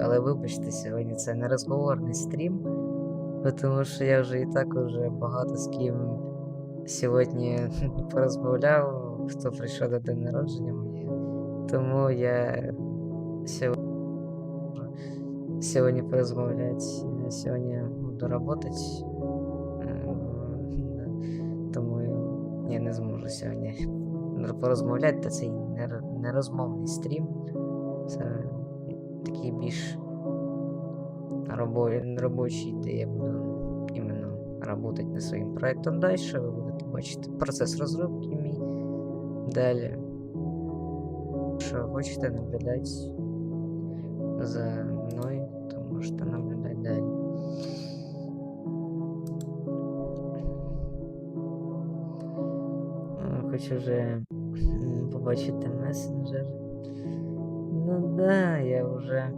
але вибачте, сьогодні це не розговорний стрім, тому що я вже і так уже багато з ким сьогодні порозмовляв, хто прийшов до день народження моє. Тому я сьогодні, сьогодні порозмовляти, я сьогодні буду працювати. Тому я не зможу сьогодні порозмовляти, та це не розмовний стрім. Такий більш робочий, де я буду іменно працювати над своїм проєктом далі. Ви будете бачити процес розробки мій далі. Якщо хочете наблюдати за мною, то можете наблюдати далі. Хочу вже побачити месенджер. Ну да, я вже